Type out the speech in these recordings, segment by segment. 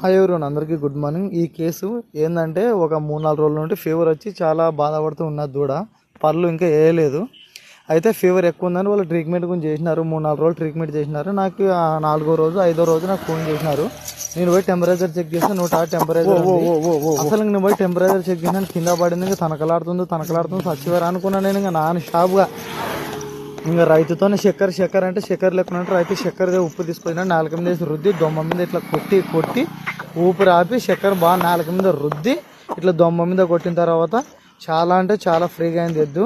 Hi ఎవరు అందరికీ good morning ఈ కేసు ఏంటంటే ఒక మూడు నాలుగు రోజుల నుండి ఫీవర్ వచ్చి చాలా బాధపడుతూ ఉన్నది దూడ. పళ్ళు ఇంకా వేయలేదు. అయితే ఫీవర్ ఎక్కువ ఉందని వాళ్ళు ట్రీట్మెంట్ గురించి చేసినారు. మూడు నాలుగు రోజులు ట్రీట్మెంట్ చేసినారు. నాకు ఆ నాలుగో రోజు ఐదో రోజు నాకు ఫోన్ చేసినారు. నేను పోయి టెంపరేచర్ చెక్ చేస్తే నూట ఆరు టెంపరేచర్ అసలు నేను పోయి టెంపరేచర్ చెక్ చేసినాను కింద పడింది. ఇంకా తనకలాడుతుంది తనకలాడుతుంది సచ్చివారు అనుకున్నాను నేను ఇంకా నాన్ స్టాప్గా ఇంకా రైతుతోనే చక్కెర చక్కెర అంటే చక్కెర లేకుండా రైతు చక్కెర ఉప్పు తీసుకొచ్చిన నాలుక మీద వేసి రుద్ది దొమ్మ మీద ఇట్లా కొట్టి కొట్టి ఊపిరి ఆపి చక్కెర బాగా నాలుక మీద రుద్ది ఇట్లా దొమ్మ మీద కొట్టిన తర్వాత చాలా అంటే చాలా ఫ్రీగా అయింది ఎద్దు.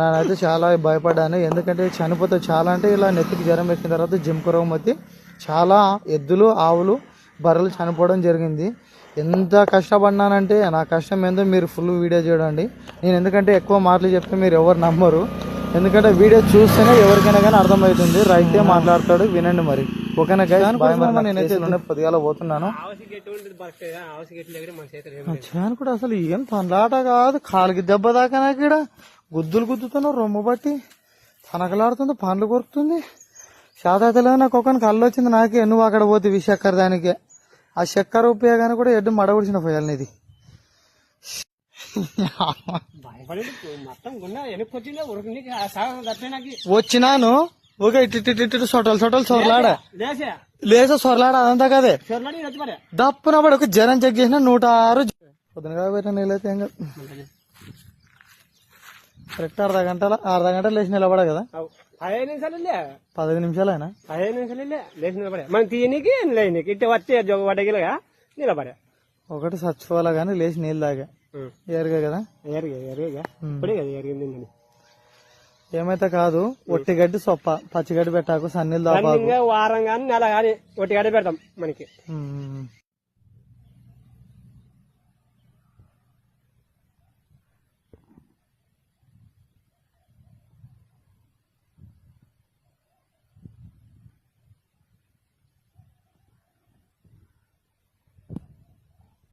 నేనైతే చాలా భయపడ్డాను. ఎందుకంటే చనిపోతే చాలా అంటే ఇలా నెత్తికి జ్వరం ఎక్కిన తర్వాత జింకు రోగం వచ్చి చాలా ఎద్దులు ఆవులు బర్రెలు చనిపోవడం జరిగింది. ఎంత కష్టపడినానంటే నా కష్టం ఏందో మీరు ఫుల్ వీడియో చూడండి. నేను ఎందుకంటే ఎక్కువ మాటలు చెప్తే మీరు ఎవరు నమ్మరు. ఎందుకంటే వీడియో చూస్తేనే ఎవరికైనా కానీ అర్థమవుతుంది. రైతే మాట్లాడతాడు వినండి మరి. ఓకేనా గైస్ బాయ్ మరి నేనైతే పొద్దుగాల పోతున్నాను. చేను కూడా అసలు ఏం తనలాట కాదు. కాలికి దెబ్బ దాకా నాకు ఇక్కడ గుద్దులు గుద్దుతున్నావు రొమ్ము బట్టి తనకలాడుతుంది పండ్లు కొరుకుతుంది. శాతాతలో నాకు ఒక కళ్ళు వచ్చింది నాకే. నువ్వు అక్కడ పోతే చక్కెర దానికే. ఆ చక్కెర ఉపయోగాన్ని కూడా ఎడ్డు మడగొడిచిన పోయాలి తప్పినాకి వచ్చినాను. ఓకే ఇటు సొటలు సొటలు సొరలాడ లేసే. సొరలాడ అదంతా కదే. దప్పున పడి ఒక జ్వరం చెక్ చేసిన నూట ఆరు పొద్దునగా పెట్టిన నీళ్ళైతే ఏం కాదు. కరెక్ట్ అర్ధ గంటల అర్ధ గంటలు లేచి నిలబడ కదా. పదిహేను నిమిషాలు పదహైదు నిమిషాలైనా? పదిహేను నిమిషాలు లేచి నిలబడే. మనం తీయనీకి లేనికి ఇట్టే వచ్చే జోగ పడ్డగిలగా నిలబడే. ఒకటి చచ్చిపోవాలా కానీ లేచి నీళ్ళు తాగా. ఏరుగా కదా? ఎరిగా ఎరిగా ఇప్పుడే కదా ఎరిగింది ఏమైతే కాదు ఒట్టి గడ్డి సొప్ప పచ్చిగడ్డి పెట్టాకు సన్నీళ్ళు వారం కానీ నెల కానీ ఒకటి గడి పెడతాం మనకి.